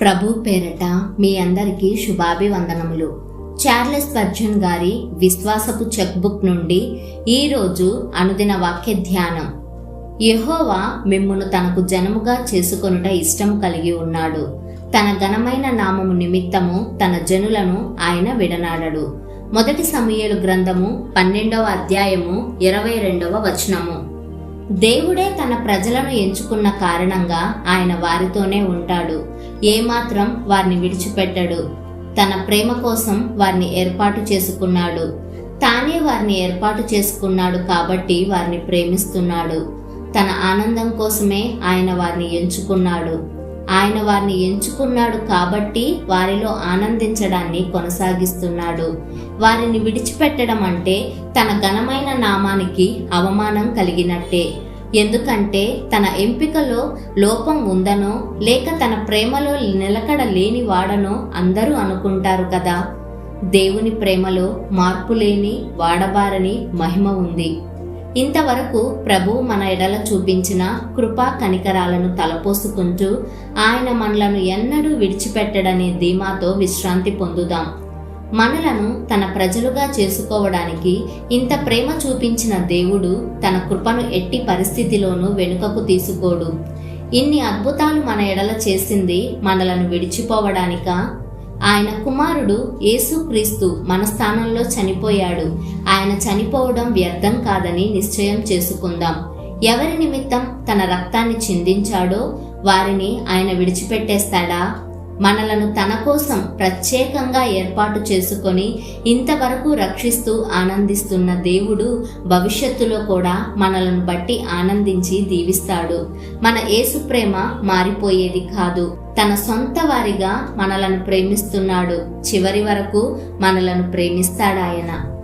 ప్రభు పేరట మీ అందరికీ శుభాభివందనములు. చార్లెస్ పర్జన్ గారి విశ్వాసపు చెక్బుక్ నుండి ఈరోజు అనుదిన వాక్య ధ్యానం. యహోవా మిమ్మును తనకు జనముగా చేసుకొనుట ఇష్టము కలిగి ఉన్నాడు. తన ఘనమైన నామము నిమిత్తము తన జనులను ఆయన విడనాడడు. మొదటి సమయలు గ్రంథము పన్నెండవ అధ్యాయము ఇరవై రెండవ వచనము. దేవుడే తన ప్రజలను ఎంచుకున్న కారణంగా ఆయన వారితోనే ఉంటాడు. ఏమాత్రం వారిని విడిచిపెట్టడు. తన ప్రేమ కోసం వారిని ఏర్పాటు చేసుకున్నాడు. తానే వారిని ఏర్పాటు చేసుకున్నాడు కాబట్టి వారిని ప్రేమిస్తున్నాడు. తన ఆనందం కోసమే ఆయన వారిని ఎంచుకున్నాడు. ఆయన వారిని ఎంచుకున్నాడు కాబట్టి వారిలో ఆనందించడాన్ని కొనసాగిస్తున్నాడు. వారిని విడిచిపెట్టడం అంటే తన ఘనమైన నామానికి అవమానం కలిగినట్టే. ఎందుకంటే తన ఎంపికలో లోపం ఉందనో లేక తన ప్రేమలో నిలకడ లేని వాడనో అందరూ అనుకుంటారు కదా. దేవుని ప్రేమలో మార్పు లేని వాడబారని మహిమ ఉంది. ఇంతవరకు ప్రభు మన ఎడల చూపించిన కృపా కనికరాలను తలపోసుకుంటూ ఆయన మనలను ఎన్నడూ విడిచిపెట్టడనే ధీమాతో విశ్రాంతి పొందుదాం. మనలను తన ప్రజలుగా చేసుకోవడానికి ఇంత ప్రేమ చూపించిన దేవుడు తన కృపను ఎట్టి పరిస్థితిలోనూ వెనుకకు తీసుకోడు. ఇన్ని అద్భుతాలు మన ఎడల చేసింది మనలను విడిచిపోవడానికా? ఆయన కుమారుడు యేసుక్రీస్తు మన స్థానంలో చనిపోయాడు. ఆయన చనిపోవడం వ్యర్థం కాదని నిశ్చయం చేసుకుందాం. ఎవరి నిమిత్తం తన రక్తాన్ని చిందించాడో వారిని ఆయన విడిచిపెట్టేస్తాడా? మనలను తన కోసం ప్రత్యేకంగా ఏర్పాటు చేసుకొని ఇంతవరకు రక్షిస్తూ ఆనందిస్తున్న దేవుడు భవిష్యత్తులో కూడా మనలను బట్టి ఆనందించి దీవిస్తాడు. మన యేసు ప్రేమ మారిపోయేది కాదు. తన సొంత వారిగా మనలను ప్రేమిస్తున్నాడు. చివరి వరకు మనలను ప్రేమిస్తాడాయన.